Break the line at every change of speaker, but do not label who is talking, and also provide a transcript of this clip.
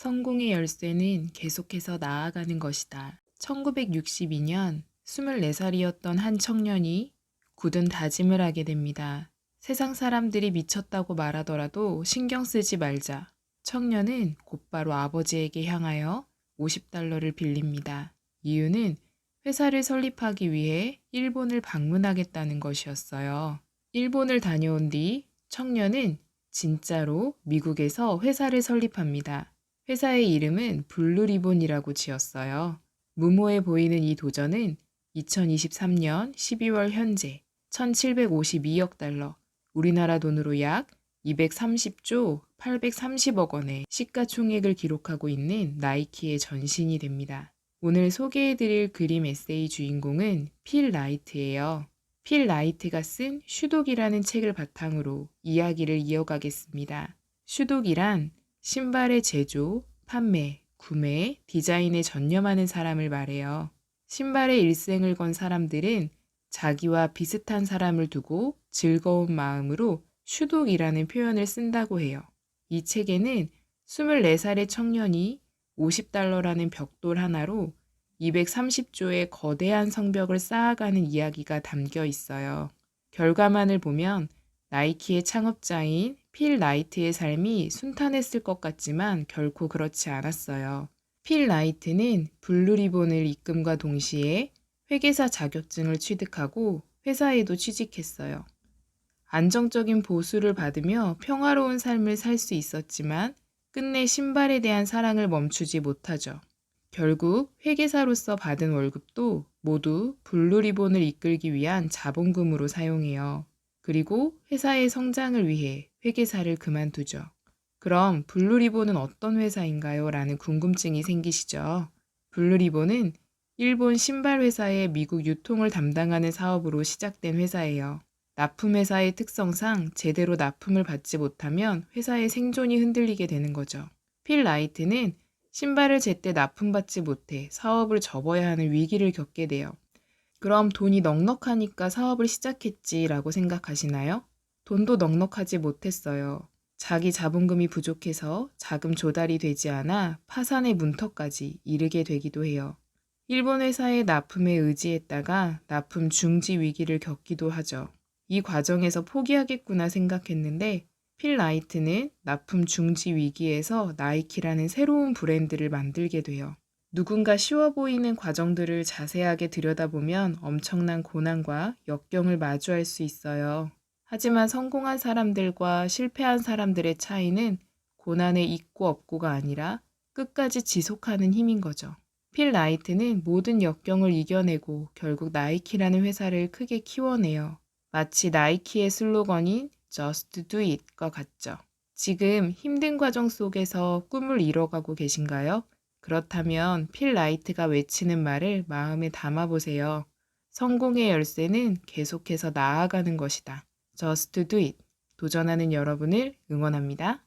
성공의 열쇠는 계속해서 나아가는 것이다. 1962년 24살이었던 한 청년이 굳은 다짐을 하게 됩니다. 세상 사람들이 미쳤다고 말하더라도 신경 쓰지 말자. 청년은 곧바로 아버지에게 향하여 50달러를 빌립니다. 이유는 회사를 설립하기 위해 일본을 방문하겠다는 것이었어요. 일본을 다녀온 뒤 청년은 진짜로 미국에서 회사를 설립합니다. 회사의 이름은 블루리본이라고 지었어요. 무모해 보이는 이 도전은 2023년 12월 현재 1752억 달러, 우리나라 돈으로 약 230조 830억 원의 시가총액을 기록하고 있는 나이키의 전신이 됩니다. 오늘 소개해드릴 그림 에세이 주인공은 필 라이트예요. 필 라이트가 쓴 슈독이라는 책을 바탕으로 이야기를 이어가겠습니다. 슈독이란 신발의 제조, 판매, 구매, 디자인에 전념하는 사람을 말해요. 신발의 일생을 건 사람들은 자기와 비슷한 사람을 두고 즐거운 마음으로 슈독이라는 표현을 쓴다고 해요. 이 책에는 24살의 청년이 50달러라는 벽돌 하나로 230조의 거대한 성벽을 쌓아가는 이야기가 담겨 있어요. 결과만을 보면 나이키의 창업자인 필 라이트의 삶이 순탄했을 것 같지만 결코 그렇지 않았어요. 필 라이트는 블루리본을 입금과 동시에 회계사 자격증을 취득하고 회사에도 취직했어요. 안정적인 보수를 받으며 평화로운 삶을 살 수 있었지만 끝내 신발에 대한 사랑을 멈추지 못하죠. 결국 회계사로서 받은 월급도 모두 블루리본을 이끌기 위한 자본금으로 사용해요. 그리고 회사의 성장을 위해 회계사를 그만두죠. 그럼 블루리본은 어떤 회사인가요? 라는 궁금증이 생기시죠? 블루리본은 일본 신발 회사의 미국 유통을 담당하는 사업으로 시작된 회사예요. 납품 회사의 특성상 제대로 납품을 받지 못하면 회사의 생존이 흔들리게 되는 거죠. 필 라이트는 신발을 제때 납품받지 못해 사업을 접어야 하는 위기를 겪게 돼요. 그럼 돈이 넉넉하니까 사업을 시작했지라고 생각하시나요? 돈도 넉넉하지 못했어요. 자기 자본금이 부족해서 자금 조달이 되지 않아 파산의 문턱까지 이르게 되기도 해요. 일본 회사의 납품에 의지했다가 납품 중지 위기를 겪기도 하죠. 이 과정에서 포기하겠구나 생각했는데 필 라이트는 납품 중지 위기에서 나이키라는 새로운 브랜드를 만들게 돼요. 누군가 쉬워 보이는 과정들을 자세하게 들여다보면 엄청난 고난과 역경을 마주할 수 있어요. 하지만 성공한 사람들과 실패한 사람들의 차이는 고난에 있고 없고가 아니라 끝까지 지속하는 힘인 거죠. 필 라이트는 모든 역경을 이겨내고 결국 나이키라는 회사를 크게 키워내요. 마치 나이키의 슬로건인 Just Do It과 같죠. 지금 힘든 과정 속에서 꿈을 이뤄가고 계신가요? 그렇다면 필 라이트가 외치는 말을 마음에 담아보세요. 성공의 열쇠는 계속해서 나아가는 것이다. Just Do It. 도전하는 여러분을 응원합니다.